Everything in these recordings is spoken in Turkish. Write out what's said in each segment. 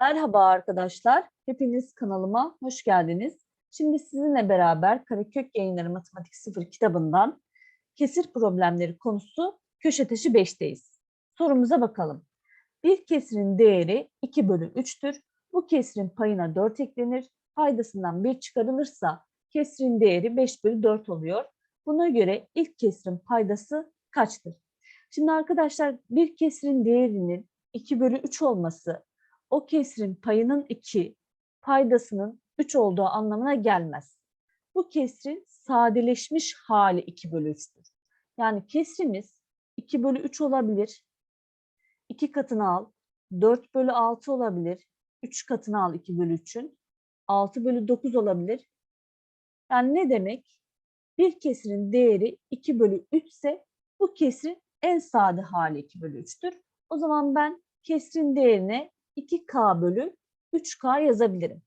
Merhaba arkadaşlar, hepiniz kanalıma hoş geldiniz. Şimdi sizinle beraber Karakök Yayınları Matematik 0 kitabından kesir problemleri konusu köşe taşı 5'teyiz. Sorumuza bakalım. Bir kesirin değeri 2 bölü 3'tür. Bu kesirin payına 4 eklenir. Paydasından 1 çıkarılırsa kesirin değeri 5 bölü 4 oluyor. Buna göre ilk kesirin paydası kaçtır? Şimdi arkadaşlar bir kesirin değerinin 2 bölü 3 olması o kesirin payının 2, paydasının 3 olduğu anlamına gelmez. Bu kesrin sadeleşmiş hali 2 bölü 3'tür. Yani kesrimiz 2 bölü 3 olabilir. 2 katını al. 4 bölü 6 olabilir. 3 katını al 2 bölü 3'ün. 6 bölü 9 olabilir. Yani ne demek? Bir kesirin değeri 2 bölü 3 ise bu kesrin en sade hali 2 bölü 3'tür. O zaman ben kesrin değerine 2K bölü 3K yazabilirim.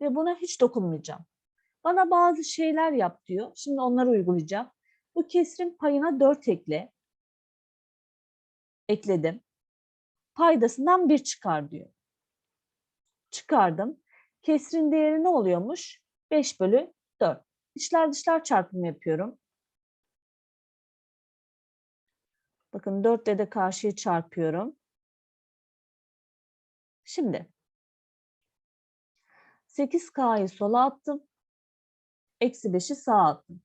Ve buna hiç dokunmayacağım. Bana bazı şeyler yap diyor. Şimdi onları uygulayacağım. Bu kesrin payına 4 ekle. Ekledim. Paydasından 1 çıkar diyor. Çıkardım. Kesrin değeri ne oluyormuş? 5 bölü 4. İçler dışlar çarpımı yapıyorum. Bakın 4 ile de karşıyı çarpıyorum. Şimdi 8K'yı sola attım. Eksi 5'i sağa attım.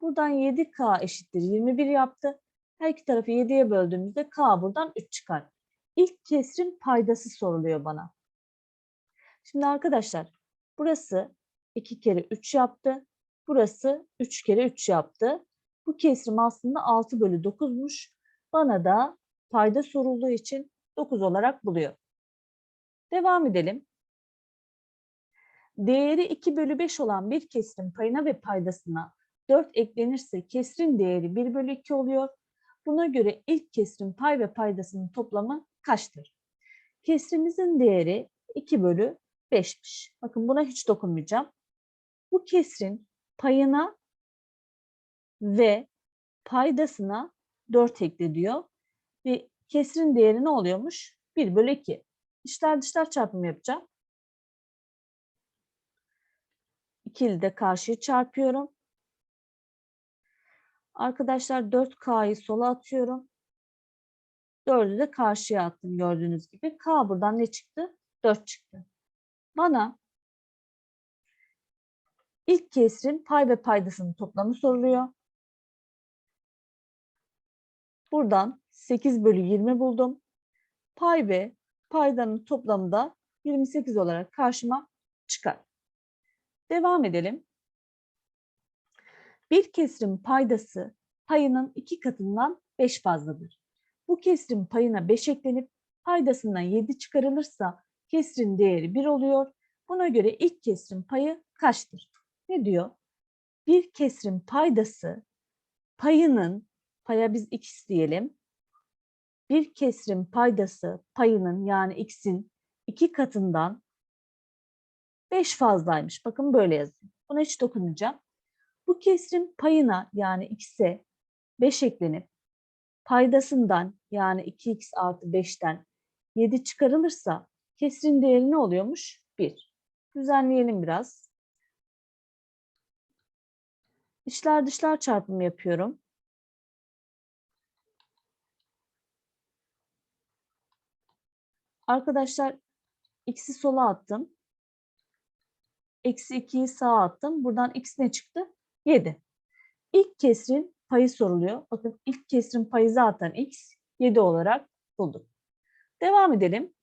Buradan 7K eşittir 21 yaptı. Her iki tarafı 7'ye böldüğümüzde K buradan 3 çıkar. İlk kesrin paydası soruluyor bana. Şimdi arkadaşlar burası 2 kere 3 yaptı. Burası 3 kere 3 yaptı. Bu kesrim aslında 6 bölü 9'muş. Bana da payda sorulduğu için 9 olarak buluyor. Devam edelim. Değeri 2 bölü 5 olan bir kesrin payına ve paydasına 4 eklenirse kesrin değeri 1 bölü 2 oluyor. Buna göre ilk kesrin pay ve paydasının toplamı kaçtır? Kesrimizin değeri 2 bölü 5'miş. Bakın buna hiç dokunmayacağım. Bu kesrin payına ve paydasına 4 ekle diyor. Ve kesrin değeri ne oluyormuş? 1 bölü 2. İçler dışlar çarpımı yapacağım. İkili de karşıyı çarpıyorum. Arkadaşlar 4K'yı sola atıyorum. 4'ü de karşıya attım gördüğünüz gibi. K buradan ne çıktı? 4 çıktı. Bana ilk kesrin pay ve paydasının toplamı soruluyor. Buradan 8 bölü 20 buldum. Pay ve paydanın toplamı da 28 olarak karşıma çıkar. Devam edelim. Bir kesrin paydası payının iki katından 5 fazladır. Bu kesrin payına 5 eklenip paydasından 7 çıkarılırsa kesrin değeri 1 oluyor. Buna göre ilk kesrin payı kaçtır? Ne diyor? Bir kesrin paydası payının, paya biz x diyelim, bir kesrin paydası payının yani x'in iki katından 5 fazlaymış. Bakın böyle yazıyor. Buna hiç dokunmayacağım. Bu kesrin payına yani x'e 5 eklenip paydasından yani 2x artı 5'ten 7 çıkarılırsa kesrin değeri ne oluyormuş? 1. Düzenleyelim biraz. İçler dışlar çarpımı yapıyorum. Arkadaşlar x'i sola attım. Eksi 2'yi sağa attım. Buradan x ne çıktı? 7. İlk kesrin payı soruluyor. Bakın ilk kesrin payı zaten x. 7 olarak bulduk. Devam edelim.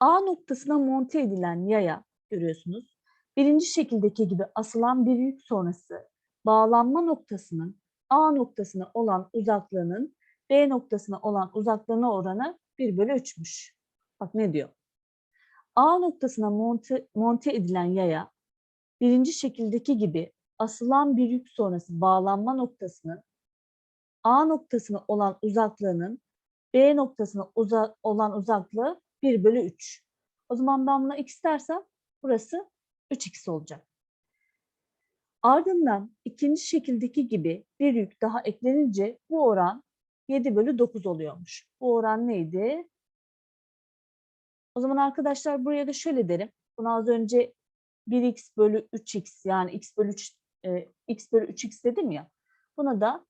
A noktasına monte edilen yaya görüyorsunuz. Birinci şekildeki gibi asılan bir yük sonrası bağlanma noktasının A noktasına olan uzaklığının B noktasına olan uzaklığına oranı 1 bölü 3'müş. Bak ne diyor? A noktasına monte, monte edilen yaya birinci şekildeki gibi asılan bir yük sonrası bağlanma noktasının A noktasına olan uzaklığının B noktasına uza, olan uzaklığı 1 bölü 3. O zaman ben buna x dersem burası 3x olacak. Ardından ikinci şekildeki gibi bir yük daha eklenince bu oran 7 bölü 9 oluyormuş. Bu oran neydi? O zaman arkadaşlar buraya da şöyle derim. Bunu az önce 1x bölü 3x yani x bölü 3 e, x bölü 3x dedim ya. Buna da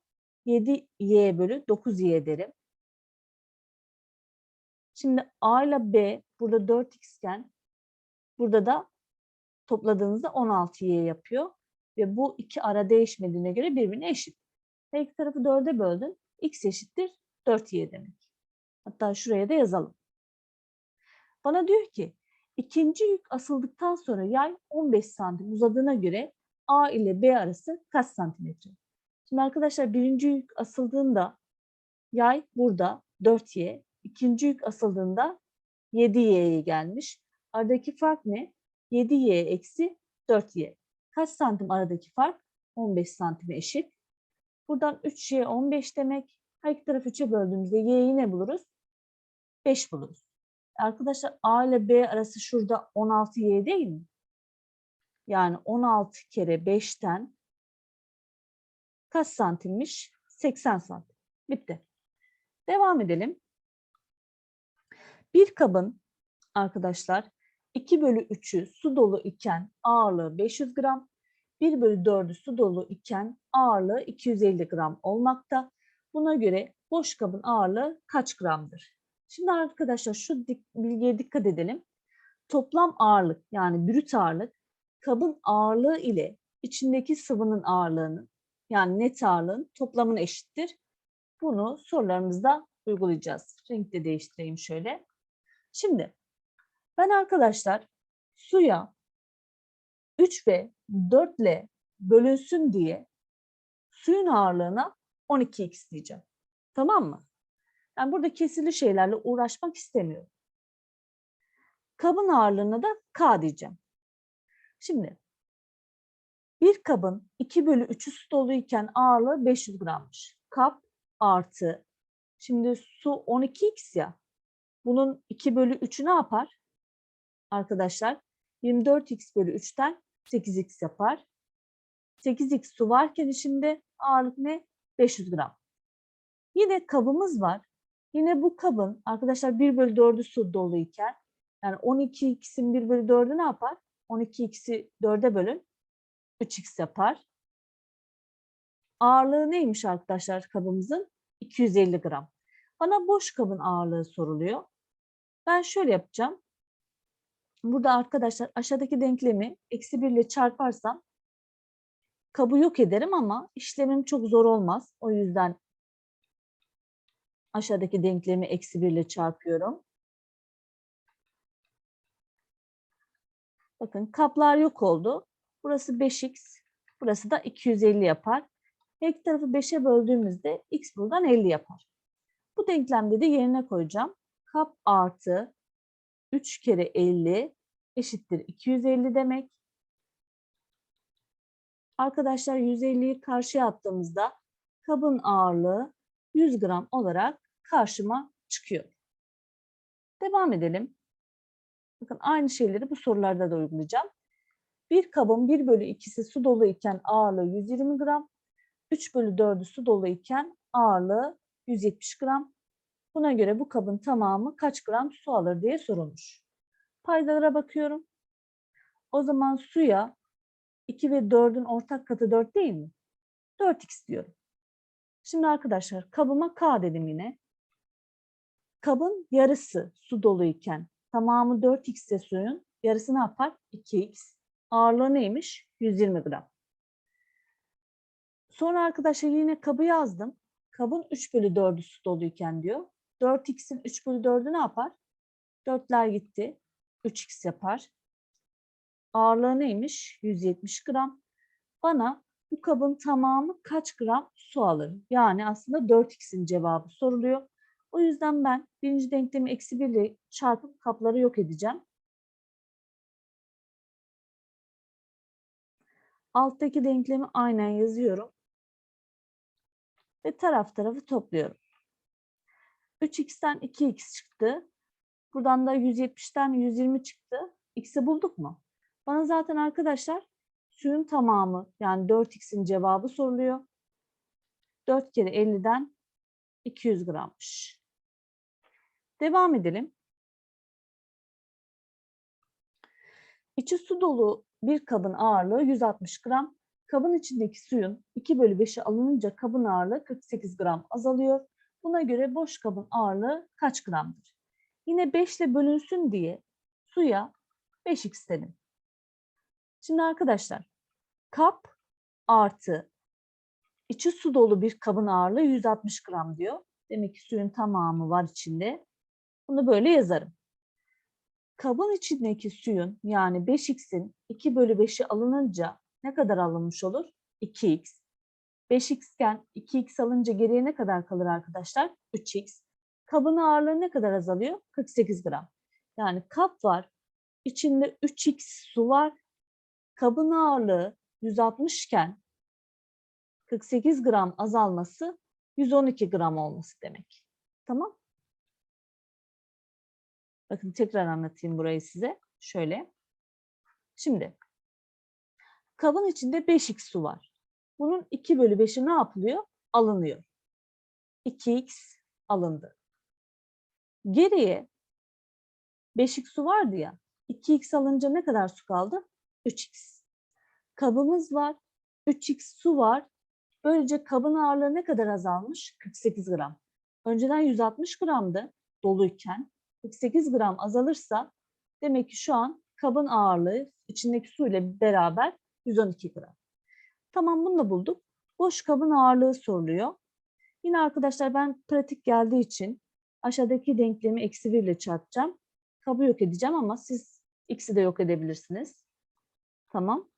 7y bölü 9y derim. Şimdi a ile b burada 4x iken burada da topladığınızda 16y yapıyor. Ve bu iki ara değişmediğine göre birbirine eşit. Her iki tarafı 4'e böldün. X eşittir 4y demek. Hatta şuraya da yazalım. Bana diyor ki ikinci yük asıldıktan sonra yay 15 santim uzadığına göre A ile B arası kaç santimetre? Şimdi arkadaşlar birinci yük asıldığında yay burada 4y, ikinci yük asıldığında 7y'ye gelmiş. Aradaki fark ne? 7y eksi 4y. Kaç santim aradaki fark? 15 santime eşit. Buradan 3y 15 demek. Her iki tarafı 3'e böldüğümüzde y'yi ne buluruz? 5 buluruz. Arkadaşlar A ile B arası şurada 16y değil mi? Yani 16 kere 5'ten kaç santimmiş? 80 santim. Bitti. Devam edelim. Bir kabın arkadaşlar 2 bölü 3'ü su dolu iken ağırlığı 500 gram, 1 bölü 4'ü su dolu iken ağırlığı 250 gram olmakta. Buna göre boş kabın ağırlığı kaç gramdır? Şimdi arkadaşlar şu bilgiye dikkat edelim. Toplam ağırlık yani brüt ağırlık kabın ağırlığı ile içindeki sıvının ağırlığının yani net ağırlığın toplamına eşittir. Bunu sorularımızda uygulayacağız. Renk de değiştireyim şöyle. Şimdi ben arkadaşlar suya 3 ve 4 ile bölünsün diye suyun ağırlığına 12x diyeceğim. Tamam mı? Ben burada kesili şeylerle uğraşmak istemiyorum. Kabın ağırlığına da K diyeceğim. Şimdi bir kabın 2 bölü 3'ü su doluyken ağırlığı 500 grammış. Kap artı, şimdi su 12x ya, bunun 2 bölü 3'ü ne yapar? Arkadaşlar 24x bölü 3'ten 8x yapar. 8x su varken içinde ağırlık ne? 500 gram. Yine kabımız var. Yine bu kabın arkadaşlar 1 bölü 4'ü su doluyken yani 12x'in 1 bölü 4'ü ne yapar? 12x'i 4'e bölün 3x yapar. Ağırlığı neymiş arkadaşlar kabımızın? 250 gram. Bana boş kabın ağırlığı soruluyor. Ben şöyle yapacağım. Burada arkadaşlar aşağıdaki denklemi eksi 1 ile çarparsam kabı yok ederim ama işlemim çok zor olmaz. O yüzden aşağıdaki denklemi eksi 1 ile çarpıyorum. Bakın kaplar yok oldu. Burası 5x, burası da 250 yapar. Her iki tarafı 5'e böldüğümüzde x buradan 50 yapar. Bu denklemde de yerine koyacağım. Kap artı 3 kere 50 eşittir 250 demek. Arkadaşlar 150'yi karşıya attığımızda kabın ağırlığı 100 gram olarak karşıma çıkıyor. Devam edelim. Bakın aynı şeyleri bu sorularda da uygulayacağım. Bir kabın 1 bölü 2'si su dolu iken ağırlığı 120 gram, 3 bölü 4'ü su dolu iken ağırlığı 170 gram. Buna göre bu kabın tamamı kaç gram su alır diye sorulmuş. Paydalara bakıyorum. O zaman suya 2 ve 4'ün ortak katı 4 değil mi? 4x diyorum. Şimdi arkadaşlar kabıma K dedim yine. Kabın yarısı su doluyken tamamı 4x ise suyun yarısı ne yapar? 2x. Ağırlığı neymiş? 120 gram. Sonra arkadaşlar yine kabı yazdım. Kabın 3 bölü 4'ü su doluyken diyor. 4x'in 3 bölü 4'ü ne yapar? 4'ler gitti. 3x yapar. Ağırlığı neymiş? 170 gram. Bana bu kabın tamamı kaç gram su alır? Yani aslında 4x'in cevabı soruluyor. O yüzden ben birinci denklemi eksi 1 ile çarpıp kapları yok edeceğim. Alttaki denklemi aynen yazıyorum. Ve taraf tarafı topluyorum. 3x'ten 2x çıktı. Buradan da 170'ten 120 çıktı. X'i bulduk mu? Bana zaten arkadaşlar suyun tamamı yani 4x'in cevabı soruluyor. 4 kere 50'den 200 grammış. Devam edelim. İçi su dolu bir kabın ağırlığı 160 gram. Kabın içindeki suyun 2 bölü 5'i alınınca kabın ağırlığı 48 gram azalıyor. Buna göre boş kabın ağırlığı kaç gramdır? Yine 5 ile bölünsün diye suya 5x dedim. Şimdi arkadaşlar kap artı içi su dolu bir kabın ağırlığı 160 gram diyor. Demek ki suyun tamamı var içinde. Bunu böyle yazarım. Kabın içindeki suyun yani 5x'in 2 bölü 5'i alınınca ne kadar alınmış olur? 2x. 5x iken 2x alınca geriye ne kadar kalır arkadaşlar? 3x. Kabın ağırlığı ne kadar azalıyor? 48 gram. Yani kap var. İçinde 3x su var. Kabın ağırlığı 160 iken 48 gram azalması 112 gram olması demek. Tamam? Bakın tekrar anlatayım burayı size. Şöyle. Şimdi kabın içinde 5x su var. Bunun 2 bölü 5'i ne yapılıyor? Alınıyor. 2x alındı. Geriye 5x su vardı ya. 2x alınca ne kadar su kaldı? 3x. Kabımız var. 3x su var. Böylece kabın ağırlığı ne kadar azalmış? 48 gram. Önceden 160 gramdı doluyken. 48 gram azalırsa demek ki şu an kabın ağırlığı içindeki su ile beraber 112 gram. Tamam bunu da bulduk. Boş kabın ağırlığı soruluyor. Yine arkadaşlar ben pratik geldiği için aşağıdaki denklemi eksi 1 ile çarpacağım. Kabı yok edeceğim ama siz x'i de yok edebilirsiniz. Tamam.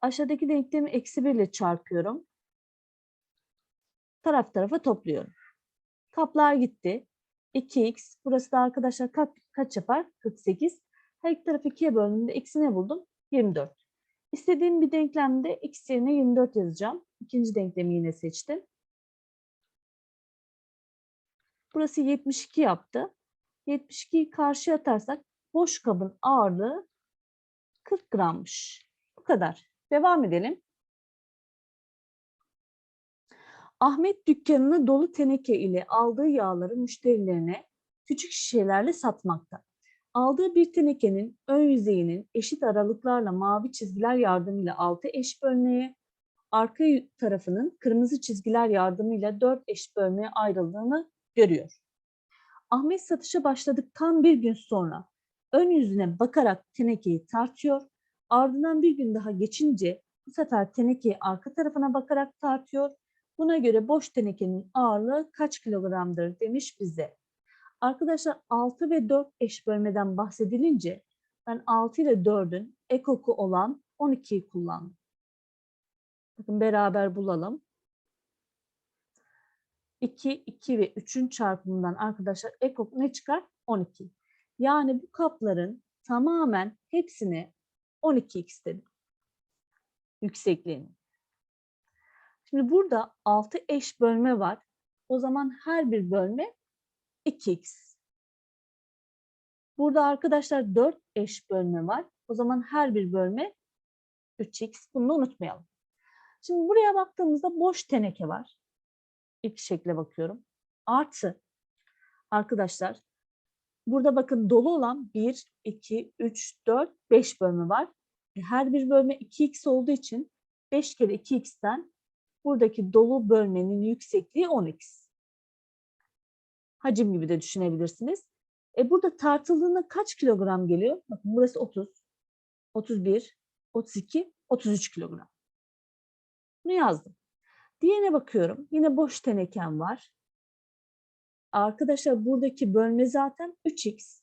Aşağıdaki denklemi eksi 1 ile çarpıyorum. Taraf tarafa topluyorum. Kaplar gitti. 2x. Burası da arkadaşlar kaç, kaç yapar? 48. Her iki tarafı 2'ye böldüğümde eksi ne buldum? 24. İstediğim bir denklemde x yerine 24 yazacağım. İkinci denklemi yine seçtim. Burası 72 yaptı. 72'yi karşıya atarsak boş kabın ağırlığı 40 grammış. Bu kadar. Devam edelim. Ahmet dükkanını dolu teneke ile aldığı yağları müşterilerine küçük şişelerle satmakta. Aldığı bir tenekenin ön yüzeyinin eşit aralıklarla mavi çizgiler yardımıyla altı eş bölmeye, arka tarafının kırmızı çizgiler yardımıyla dört eş bölmeye ayrıldığını görüyor. Ahmet satışa başladıktan bir gün sonra ön yüzüne bakarak tenekeyi tartıyor. Ardından bir gün daha geçince bu sefer tenekeyi arka tarafına bakarak tartıyor. Buna göre boş tenekenin ağırlığı kaç kilogramdır demiş bize. Arkadaşlar 6 ve 4 eş bölmeden bahsedilince ben 6 ile 4'ün ekoku olan 12'yi kullandım. Bakın beraber bulalım. 2, 2 ve 3'ün çarpımından arkadaşlar ekok ne çıkar? 12. Yani bu kapların tamamen hepsine 12x dedim. Yüksekliğini. Şimdi burada 6 eş bölme var. O zaman her bir bölme 2x. Burada arkadaşlar 4 eş bölme var. O zaman her bir bölme 3x. Bunu unutmayalım. Şimdi buraya baktığımızda boş teneke var. İlk şekle bakıyorum. Artı arkadaşlar burada bakın dolu olan 1, 2, 3, 4, 5 bölme var. E, her bir bölme 2x olduğu için 5 kere 2x'ten buradaki dolu bölmenin yüksekliği 10x. Hacim gibi de düşünebilirsiniz. E burada tartıldığında kaç kilogram geliyor? Bakın burası 30, 31, 32, 33 kilogram. Bunu yazdım. Diğerine bakıyorum. Yine boş tenekem var. Arkadaşlar buradaki bölme zaten 3x.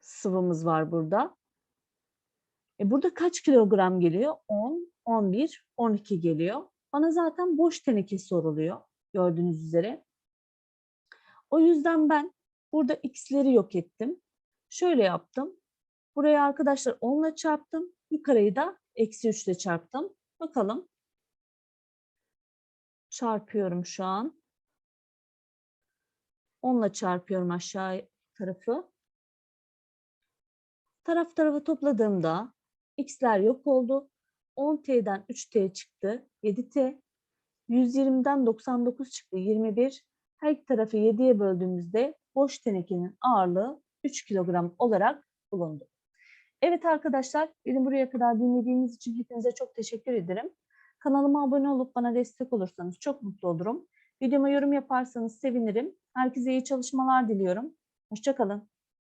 Sıvımız var burada. E burada kaç kilogram geliyor? 10, 11, 12 geliyor. Bana zaten boş teneke soruluyor. Gördüğünüz üzere. O yüzden ben burada x'leri yok ettim. Şöyle yaptım. Buraya arkadaşlar 10 ile çarptım. Yukarıyı da eksi 3 ile çarptım. Bakalım. Çarpıyorum şu an. 10 ile çarpıyorum aşağı tarafı. Taraf tarafa topladığımda x'ler yok oldu. 10t'den 3t çıktı. 7t. 120'den 99 çıktı. 21. Her iki tarafı 7'ye böldüğümüzde boş tenekenin ağırlığı 3 kilogram olarak bulundu. Evet arkadaşlar, beni buraya kadar dinlediğiniz için hepinize çok teşekkür ederim. Kanalıma abone olup bana destek olursanız çok mutlu olurum. Videoma yorum yaparsanız sevinirim. Herkese iyi çalışmalar diliyorum. Hoşçakalın.